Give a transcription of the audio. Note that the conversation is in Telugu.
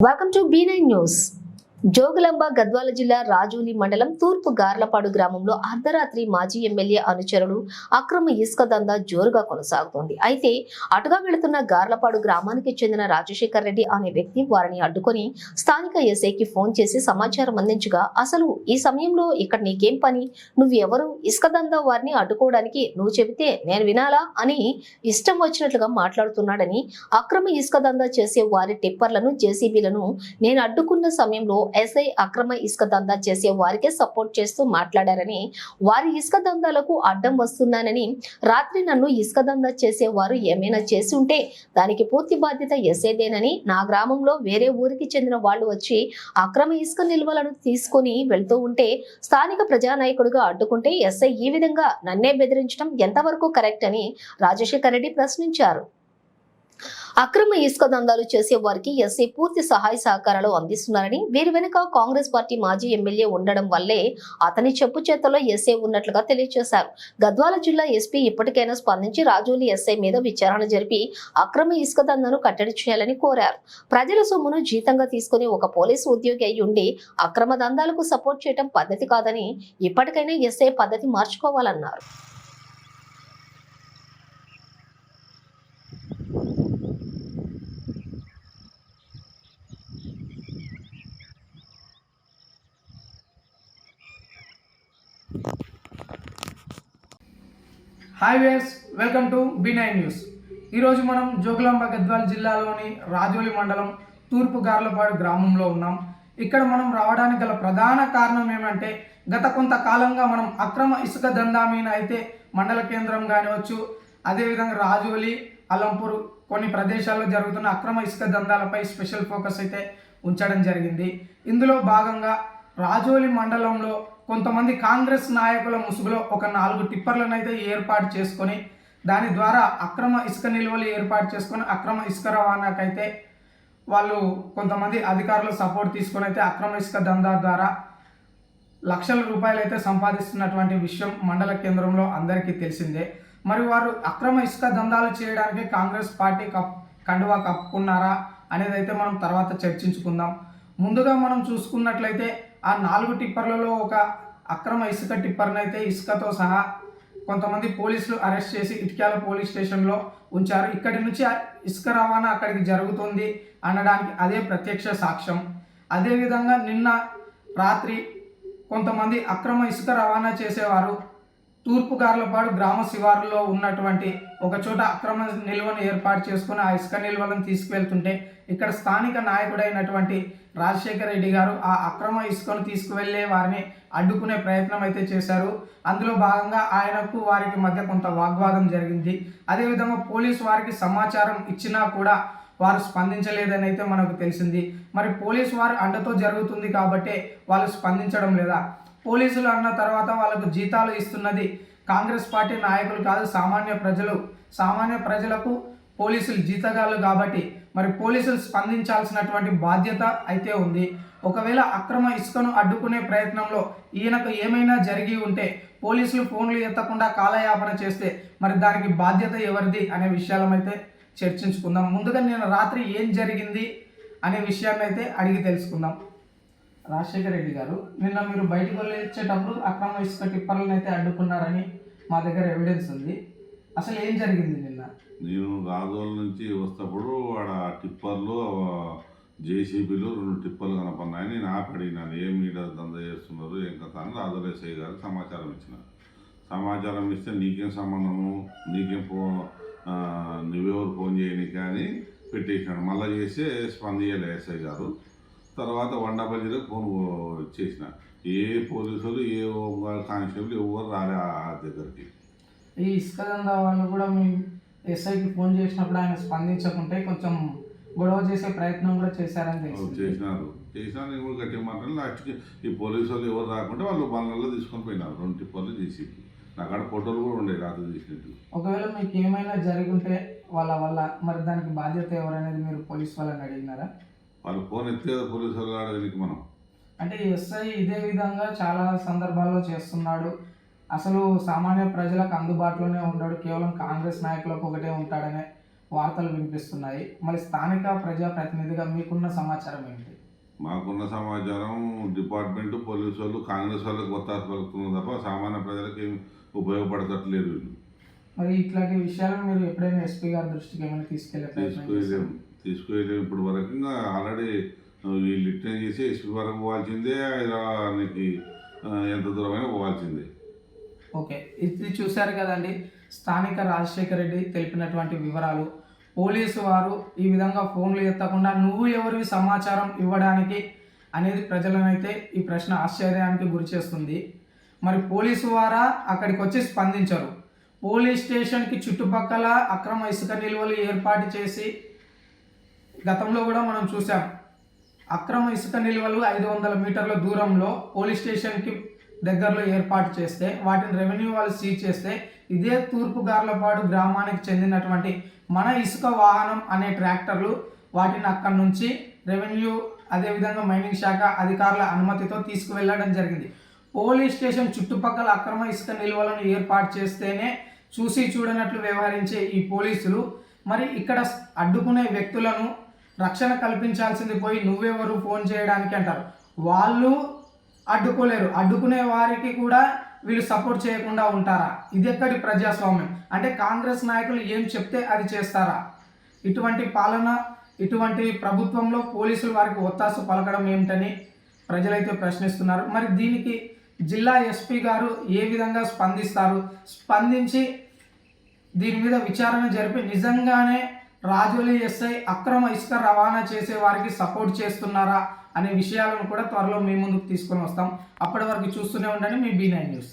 Welcome to B nine news Jogulamba Gadwal జిల్లా రాజోలి మండలం తూర్పు గార్లపాడు గ్రామంలో అర్ధరాత్రి మాజీ ఎమ్మెల్యే అనుచరుడు అక్రమ ఇసుక దందా జోరుగా కొనసాగుతోంది. అయితే అటుగా వెళుతున్న గార్లపాడు గ్రామానికి చెందిన రాజశేఖర్ రెడ్డి అనే వ్యక్తి వారిని అడ్డుకొని స్థానిక ఎస్ఐకి ఫోన్ చేసి సమాచారం అందించగా అసలు ఈ సమయంలో ఇక్కడ నీకేం పని? నువ్వు ఎవరు? ఇసుక దందా వారిని అడ్డుకోవడానికి నువ్వు చెబితే నేను వినాలా? అని ఇష్టం వచ్చినట్లుగా మాట్లాడుతున్నాడని అక్రమ ఇసుక దందా చేసే వారి టిప్పర్లను జేసీబీలను నేను అడ్డుకున్న సమయంలో ఎస్ఐ అక్రమ ఇసుక దందా చేసే వారికే సపోర్ట్ చేస్తూ మాట్లాడారని వారి ఇసుక దందాలకు అడ్డం వస్తున్నానని రాత్రి నన్ను ఇసుక దందా చేసేవారు ఏమైనా చేసి ఉంటే దానికి పూర్తి బాధ్యత ఎస్ఐదేనని నా గ్రామంలో వేరే ఊరికి చెందిన వాళ్ళు వచ్చి అక్రమ ఇసుక నిల్వలను తీసుకొని వెళ్తూ ఉంటే స్థానిక ప్రజానాయకుడిగా అడ్డుకుంటే ఎస్ఐ ఈ విధంగా నన్నే బెదిరించడం ఎంతవరకు కరెక్ట్ అని రాజశేఖర్ రెడ్డి ప్రశ్నించారు. అక్రమ ఇసుక దందాలు చేసే వారికి ఎస్సీ పూర్తి సహాయ సహకారాలు అందిస్తున్నారని వీరి వెనుక కాంగ్రెస్ పార్టీ మాజీ ఎమ్మెల్యే ఉండడం వల్లే అతని చెప్పు చేతల్లో ఎస్ఏ ఉన్నట్లుగా తెలియజేశారు గద్వాల జిల్లా ఎస్పీ ఇప్పటికైనా స్పందించి రాజోలి ఎస్ఐ మీద విచారణ జరిపి అక్రమ ఇసుక దందాను కట్టడి చేయాలని కోరారు. ప్రజల సొమ్మును జీతంగా తీసుకుని ఒక పోలీసు ఉద్యోగి అయి ఉండి అక్రమ దందాలకు సపోర్ట్ చేయడం పద్ధతి కాదని ఇప్పటికైనా ఎస్ఐ పద్ధతి మార్చుకోవాలన్నారు. Hi guys welcome to B nine news ఈరోజు మనం జోగులాంబ గద్వాల జిల్లాలోని రాజోలి మండలం తూర్పు గార్లపాడు గ్రామంలో ఉన్నాం. ఇక్కడ మనం రావడానికి గల ప్రధాన కారణం ఏమంటే గత కొంతకాలంగా మనం అక్రమ ఇసుక దందా మీద అయితే మండల కేంద్రం కానివచ్చు అదేవిధంగా రాజోలి అలంపూర్ కొన్ని ప్రదేశాల్లో జరుగుతున్న అక్రమ ఇసుక దందాలపై స్పెషల్ ఫోకస్ అయితే ఉంచడం జరిగింది. ఇందులో భాగంగా రాజోలి మండలంలో కొంతమంది కాంగ్రెస్ నాయకుల ముసుగులో ఒక నాలుగు టిప్పర్లను అయితే ఏర్పాటు చేసుకొని దాని ద్వారా అక్రమ ఇసుక నిల్వలు ఏర్పాటు చేసుకొని అక్రమ ఇసుక రవాణాకైతే వాళ్ళు కొంతమంది అధికారులు సపోర్ట్ తీసుకొని అయితే అక్రమ ఇసుక దందా ద్వారా లక్షల రూపాయలు అయితే సంపాదిస్తున్నటువంటి విషయం మండల కేంద్రంలో అందరికీ తెలిసిందే. మరి వారు అక్రమ ఇసుక దందాలు చేయడానికి కాంగ్రెస్ పార్టీ కప్ కండువా కప్పుకున్నారా అనేది అయితే మనం తర్వాత చర్చించుకుందాం. ముందుగా మనం చూసుకున్నట్లయితే ఆ నాలుగు టిప్పర్లలో ఒక అక్రమ ఇసుక టిప్పర్ని అయితే ఇసుకతో సహా కొంతమంది పోలీసులు అరెస్ట్ చేసి ఇటుక్యాల పోలీస్ స్టేషన్లో ఉంచారు. ఇక్కడి నుంచి ఇసుక రవాణా అక్కడికి జరుగుతుంది అనడానికి అదే ప్రత్యక్ష సాక్ష్యం. అదేవిధంగా నిన్న రాత్రి కొంతమంది అక్రమ ఇసుక రవాణా చేసేవారు తూర్పుగార్లపాడు గ్రామ శివారులో ఉన్నటువంటి ఒక చోట అక్రమ నిల్వను ఏర్పాటు చేసుకుని ఆ ఇసుక నిల్వలను తీసుకువెళ్తుంటే ఇక్కడ స్థానిక నాయకుడైనటువంటి రాజశేఖర రెడ్డి గారు ఆ అక్రమ ఇసుకను తీసుకువెళ్ళే వారిని అడ్డుకునే ప్రయత్నం అయితే చేశారు. అందులో భాగంగా ఆయనకు వారికి మధ్య కొంత వాగ్వాదం జరిగింది. అదేవిధంగా పోలీసు వారికి సమాచారం ఇచ్చినా కూడా వారు స్పందించలేదని అయితే మనకు తెలిసింది. మరి పోలీసు వారు అండతో జరుగుతుంది కాబట్టి వాళ్ళు స్పందించడం లేదా పోలీసులు అన్న తర్వాత వాళ్ళకు జీతాలు ఇస్తున్నది. కాంగ్రెస్ పార్టీ నాయకులు కాదు సామాన్య ప్రజలు. సామాన్య ప్రజలకు పోలీసులు జీతగాళ్ళు కాబట్టి మరి పోలీసులు స్పందించాల్సినటువంటి బాధ్యత అయితే ఉంది. ఒకవేళ అక్రమ ఇసుకను అడ్డుకునే ప్రయత్నంలో ఈయనకు ఏమైనా జరిగి ఉంటే పోలీసులు ఫోన్లు ఎత్తకుండా కాలయాపన చేస్తే మరి దానికి బాధ్యత ఎవరిది అనే విషయాలమైతే చర్చించుకుందాం. ముందుగా నేను రాత్రి ఏం జరిగింది అనే విషయాన్ని అయితే అడిగి తెలుసుకుందాం. రాజశేఖర రెడ్డి గారు. నిన్న మీరు బయటకు వెళ్ళేటప్పుడు అక్రమ ఇసుక టిప్పర్లను అయితే అడ్డుకున్నారని మా దగ్గర ఎవిడెన్స్ ఉంది. అసలు ఏం జరిగింది నిన్న? నేను రాజోల నుంచి వస్తప్పుడు ఆడ టిప్పర్లు జేసీబీలు రెండు టిప్పర్లు కనపడినాయి. నేను ఆపి అడిగినాను ఏం మీడియా దందా చేస్తున్నారు? ఏం కథ? అని రాజోల ఎస్ఐ గారు సమాచారం ఇచ్చిన సమాచారం ఇస్తే నీకేం సంబంధము? నీకేం ఫో నువ్వెవరు ఫోన్ చేయని కానీ పెట్టేసినాడు మళ్ళీ చేస్తే స్పందించలే ఎస్ఐ గారు. తర్వాత వండపల్లిలో ఫోన్ చేసిన. ఏ పోలీసులు ఏ కానిస్టేబుల్ ఎవరు రాలే ఆ దగ్గరికి. ఈ ఇసుక దందా వాళ్ళు కూడా మీ ఎస్ఐకి ఫోన్ చేసినప్పుడు ఆయన స్పందించకుంటే కొంచెం గొడవ చేసే ప్రయత్నం కూడా చేశారని తెలిసింది. చేసినారు. చేసినా నేను కూడా గట్టిగా మాట్లాడి లాస్ట్కి ఈ పోలీసు వాళ్ళు ఎవరు రాకుంటే వాళ్ళు బండ్లలో తీసుకొని పోయినారు. రెండు టిప్పర్లు చేసి నాకు అక్కడ ఫోటోలు కూడా ఉండే రాత్రి తీసినట్టు ఒకవేళ మీకు ఏమైనా జరిగి ఉంటే వాళ్ళ వల్ల మరి దానికి బాధ్యత ఎవరనేది మీరు పోలీస్ వాళ్ళని అడిగినారా? వాళ్ళు ఫోన్ ఎత్తే కదా పోలీసు వాళ్ళు అడగనికి మనం? అంటే ఎస్ఐ ఇదే విధంగా చాలా సందర్భాల్లో చేస్తున్నాడు. అసలు సామాన్య ప్రజలకు అందుబాటులోనే ఉండడు. కేవలం కాంగ్రెస్ నాయకులకు ఒకటే ఉంటాడనే వార్తలు వినిపిస్తున్నాయి. మరి స్థానిక ప్రజాప్రతినిధిగా మీకున్న సమాచారం ఏంటి? మాకున్న సమాచారం డిపార్ట్మెంట్ పోలీసు వాళ్ళు కాంగ్రెస్ వాళ్ళకి కొత్త పలుకుతున్నారు తప్ప సామాన్య ప్రజలకు ఏమి ఉపయోగపడతట్లేరు వీళ్ళు. మరి ఇట్లాంటి విషయాలను మీరు ఎప్పుడైనా ఎస్పీ గారి దృష్టికి ఏమైనా తీసుకెళ్ళే ప్రయత్నం తీసుకువెళ్ళాం ఇప్పుడు వరకు ఆల్రెడీ వీళ్ళు రిటర్న్ చేసి ఎస్పీ వరకు పోవాల్సిందే హైదరాబాద్కి ఎంత దూరమైనా పోవాల్సిందే. ఓకే. ఇది చూశారు కదండి స్థానిక రాజశేఖర రెడ్డి తెలిపినటువంటి వివరాలు. పోలీసు వారు ఈ విధంగా ఫోన్లు ఎత్తకుండా నువ్వు ఎవరివి సమాచారం ఇవ్వడానికి అనేది ప్రజలనైతే ఈ ప్రశ్న ఆశ్చర్యానికి గురి చేస్తుంది. మరి పోలీసు వారా అక్కడికి వచ్చి స్పందించరు. పోలీస్ స్టేషన్కి చుట్టుపక్కల అక్రమ ఇసుక నిల్వలు ఏర్పాటు చేసి గతంలో కూడా మనం చూసాం. అక్రమ ఇసుక నిల్వలు ఐదు వందల మీటర్ల దూరంలో పోలీస్ స్టేషన్కి దగ్గరలో ఏర్పాటు చేస్తే వాటిని రెవెన్యూ వాళ్ళు సీజ్ చేస్తే ఇదే తూర్పు గార్లపాడు గ్రామానికి చెందినటువంటి మన ఇసుక వాహనం అనే ట్రాక్టర్లు వాటిని అక్కడి నుంచి రెవెన్యూ అదేవిధంగా మైనింగ్ శాఖ అధికారుల అనుమతితో తీసుకువెళ్ళడం జరిగింది. పోలీస్ స్టేషన్ చుట్టుపక్కల అక్రమ ఇసుక నిల్వలను ఏర్పాటు చేస్తేనే చూసి చూడనట్లు వ్యవహరించే ఈ పోలీసులు మరి ఇక్కడ అడ్డుకునే వ్యక్తులను రక్షణ కల్పించాల్సింది పోయి నువ్వెవరు ఫోన్ చేయడానికి అంటారు. వాళ్ళు అడ్డుకోలేరు. అడ్డుకునే వారికి కూడా వీళ్ళు సపోర్ట్ చేయకుండా ఉంటారా? ఇది ఎక్కడి ప్రజాస్వామ్యం? అంటే కాంగ్రెస్ నాయకులు ఏం చెప్తే అది చేస్తారా? ఇటువంటి పాలన ఇటువంటి ప్రభుత్వంలో పోలీసులు వారికి ఒత్తాసు పలకడం ఏమిటని ప్రజలైతే ప్రశ్నిస్తున్నారు. మరి దీనికి జిల్లా ఎస్పీ గారు ఏ విధంగా స్పందిస్తారు? స్పందించి దీని మీద విచారణ జరిపి నిజంగానే రాజోలి ఎస్ఐ అక్రమ ఇసుక రవాణా చేసే వారికి సపోర్ట్ చేస్తున్నారా అనే విషయాలను కూడా త్వరలో మీ ముందుకు తీసుకొని వస్తాం. అప్పటి వరకు చూస్తూనే ఉండండి మీ బీ నైన్ న్యూస్.